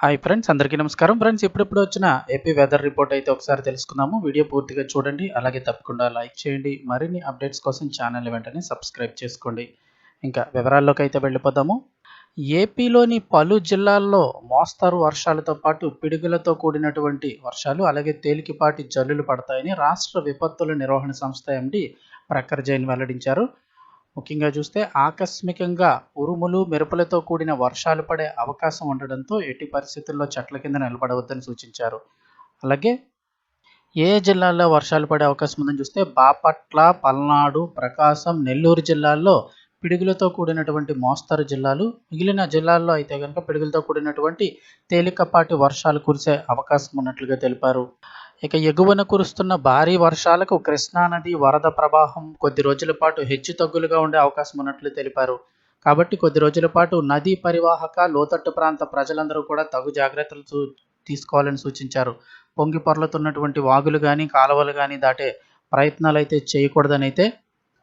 Hi friends అందరికీ నమస్కారం. Friends ఇప్పుడిప్పుడు వచ్చిన ఏపీ వెదర్ రిపోర్ట్ అయితే ఒకసారి తెలుసుకుందాము. వీడియో పూర్తిగా చూడండి అలాగే తప్పకుండా లైక్ చేయండి. మరిన్ని అప్డేట్స్ కోసం ఛానల్ వెంటనే సబ్స్క్రైబ్ చేసుకోండి. ఇంకా వివరాల్లోకి అయితే వెళ్ళిపోదాము. ఏపీలోని పలు జిల్లాల్లో మోస్తారు వర్షాలతో పాటు పిడుగులతో కూడినటువంటి వర్షాలు అలాగే తేలికపాటి జల్లులు పడతాయని రాష్ట్ర విపత్తుల నిర్వహణ సంస్థ ఎండి ప్రఖర్ జైన్ వెల్లడించారు. ముఖ్యంగా చూస్తే ఆకస్మికంగా ఉరుములు మెరుపులతో కూడిన వర్షాలు పడే అవకాశం ఉండడంతో ఎట్టి పరిస్థితుల్లో చెట్ల కింద నిలబడవద్దని సూచించారు. అలాగే ఏ జిల్లాల్లో వర్షాలు పడే అవకాశం ఉందని చూస్తే బాపట్ల పల్నాడు ప్రకాశం నెల్లూరు జిల్లాల్లో పిడుగులతో కూడినటువంటి మోస్తరు జిల్లాలు మిగిలిన జిల్లాల్లో అయితే కనుక పిడుగులతో కూడినటువంటి తేలికపాటి వర్షాలు కురిసే అవకాశం ఉన్నట్లుగా తెలిపారు. ఇక ఎగువన కురుస్తున్న భారీ వర్షాలకు కృష్ణా నది వరద ప్రవాహం కొద్ది రోజుల పాటు హెచ్చు తగ్గులుగా ఉండే అవకాశం ఉన్నట్లు తెలిపారు. కాబట్టి కొద్ది రోజుల పాటు నదీ పరివాహక లోతట్టు ప్రాంత ప్రజలందరూ కూడా తగు జాగ్రత్తలు చూ- తీసుకోవాలని సూచించారు. పొంగి పొర్లుతున్నటువంటి వాగులు కానీ కాలువలు కానీ దాటే ప్రయత్నాలు అయితే చేయకూడదని అయితే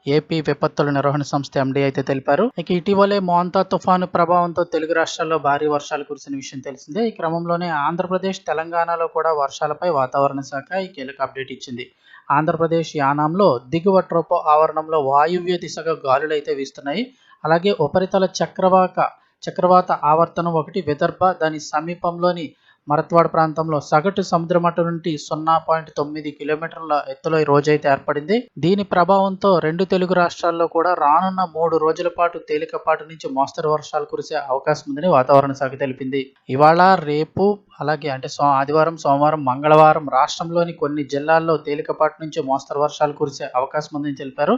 ఏపీ విపత్తుల నిర్వహణ సంస్థ ఎండీ అయితే తెలిపారు. ఇక ఇటీవలే మోంతా తుఫాను ప్రభావంతో తెలుగు రాష్ట్రాల్లో భారీ వర్షాలు కురిసిన విషయం తెలిసిందే. ఈ క్రమంలోనే ఆంధ్రప్రదేశ్ తెలంగాణలో కూడా వర్షాలపై వాతావరణ శాఖ ఈ కీలక అప్డేట్ ఇచ్చింది. ఆంధ్రప్రదేశ్ యానాంలో దిగువ ట్రోపో ఆవరణంలో వాయువ్య దిశగా గాలులు అయితే వీస్తున్నాయి. అలాగే ఉపరితల చక్రవాక చక్రవాత ఆవర్తనం ఒకటి విదర్భ దాని సమీపంలోని మరత్వాడ ప్రాంతంలో సగటు సముద్ర మట్టం నుండి సున్నా పాయింట్ తొమ్మిది కిలోమీటర్ల ఎత్తులో ఈ రోజైతే ఏర్పడింది. దీని ప్రభావంతో రెండు తెలుగు రాష్ట్రాల్లో కూడా రానున్న మూడు రోజుల పాటు తేలికపాటి నుంచి మోస్తరు వర్షాలు కురిసే అవకాశం ఉందని వాతావరణ శాఖ తెలిపింది. ఇవాళ రేపు అలాగే అంటే సో ఆదివారం సోమవారం మంగళవారం రాష్ట్రంలోని కొన్ని జిల్లాల్లో తేలికపాటి నుంచి మోస్తరు వర్షాలు కురిసే అవకాశం ఉందని తెలిపారు.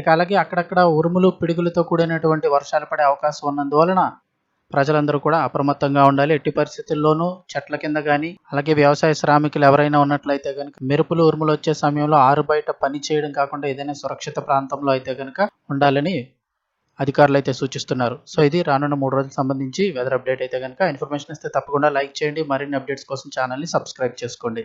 ఇక అలాగే అక్కడక్కడ ఉరుములు పిడుగులతో కూడినటువంటి వర్షాలు పడే అవకాశం ఉన్నందువలన ప్రజలందరూ కూడా అప్రమత్తంగా ఉండాలి. ఎట్టి పరిస్థితుల్లోనూ చెట్ల కింద కానీ అలాగే వ్యవసాయ శ్రామికులు ఎవరైనా ఉన్నట్లయితే కనుక మెరుపులు ఉరుములు వచ్చే సమయంలో ఆరు బయట పని చేయడం కాకుండా ఏదైనా సురక్షిత ప్రాంతంలో అయితే కనుక ఉండాలని అధికారులు అయితే సూచిస్తున్నారు. సో ఇది రానున్న మూడు రోజులకు సంబంధించి వెదర్ అప్డేట్ అయితే కనుక ఇన్ఫర్మేషన్ ఇస్తే తప్పకుండా లైక్ చేయండి. మరిన్ని అప్డేట్స్ కోసం ఛానల్ని సబ్స్క్రైబ్ చేసుకోండి.